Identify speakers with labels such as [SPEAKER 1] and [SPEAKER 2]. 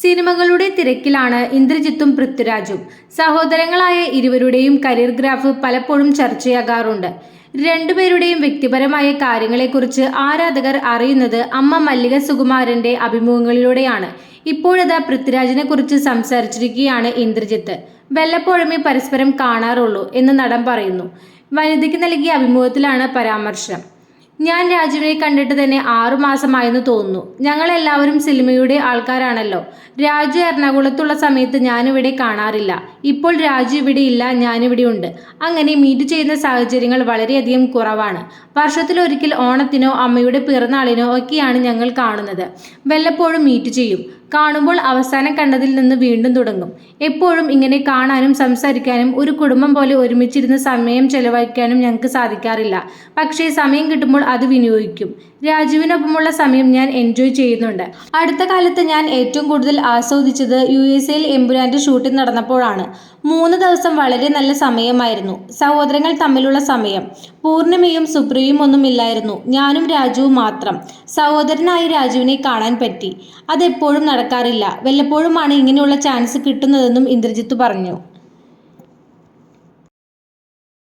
[SPEAKER 1] സിനിമകളുടെ തിരക്കിലാണ് ഇന്ദ്രജിത്തും പൃഥ്വിരാജും. സഹോദരങ്ങളായ ഇരുവരുടെയും കരിയർ ഗ്രാഫ് പലപ്പോഴും ചർച്ചയാകാറുണ്ട്. രണ്ടുപേരുടെയും വ്യക്തിപരമായ കാര്യങ്ങളെക്കുറിച്ച് ആരാധകർ അറിയുന്നത് അമ്മ മല്ലിക സുകുമാരന്റെ അഭിമുഖങ്ങളിലൂടെയാണ്. ഇപ്പോഴത് പൃഥ്വിരാജിനെ കുറിച്ച് സംസാരിച്ചിരിക്കുകയാണ് ഇന്ദ്രജിത്ത്. വല്ലപ്പോഴുമേ പരസ്പരം കാണാറുള്ളൂ എന്ന് നടൻ പറയുന്നു. വനിതയ്ക്ക് നൽകിയ അഭിമുഖത്തിലാണ് പരാമർശം. ഞാൻ രാജുവിനെ കണ്ടിട്ട് തന്നെ ആറു മാസമായെന്ന് തോന്നുന്നു. ഞങ്ങളെല്ലാവരും സിനിമയുടെ ആൾക്കാരാണല്ലോ. രാജു എറണാകുളത്തുള്ള സമയത്ത് ഞാനിവിടെ കാണാറില്ല. ഇപ്പോൾ രാജു ഇവിടെ ഇല്ല ഞാനിവിടെ ഉണ്ട്. അങ്ങനെ മീറ്റ് ചെയ്യുന്ന സാഹചര്യങ്ങൾ വളരെയധികം കുറവാണ്. വർഷത്തിലൊരിക്കൽ ഓണത്തിനോ അമ്മയുടെ പിറന്നാളിനോ ഒക്കെയാണ് ഞങ്ങൾ കാണുന്നത്. വല്ലപ്പോഴും മീറ്റ് ചെയ്യും. കാണുമ്പോൾ അവസാനം കണ്ടതിൽ നിന്ന് വീണ്ടും തുടങ്ങും. എപ്പോഴും ഇങ്ങനെ കാണാനും സംസാരിക്കാനും ഒരു കുടുംബം പോലെ ഒരുമിച്ചിരുന്ന് സമയം ചെലവഴിക്കാനും ഞങ്ങൾക്ക് സാധിക്കാറില്ല. പക്ഷേ സമയം കിട്ടുമ്പോൾ അത് വിനിയോഗിക്കും. രാജുവിനൊപ്പമുള്ള സമയം ഞാൻ എൻജോയ് ചെയ്യുന്നുണ്ട്. അടുത്ത കാലത്ത് ഞാൻ ഏറ്റവും കൂടുതൽ ആസ്വദിച്ചത് യു എസ് എയിൽ എമ്പുരാന്റെ ഷൂട്ടിംഗ് നടന്നപ്പോഴാണ്. മൂന്ന് ദിവസം വളരെ നല്ല സമയമായിരുന്നു. സഹോദരങ്ങൾ തമ്മിലുള്ള സമയം. പൂർണിമയും ഒന്നും ഇല്ലായിരുന്നു. ഞാനും രാജുവും മാത്രം. സഹോദരനായി രാജുവിനെ കാണാൻ പറ്റി. അതെപ്പോഴും നടക്കാറില്ല. വല്ലപ്പോഴുമാണ് ഇങ്ങനെയുള്ള ചാൻസ് കിട്ടുന്നതെന്നും ഇന്ദ്രജിത്ത് പറഞ്ഞു.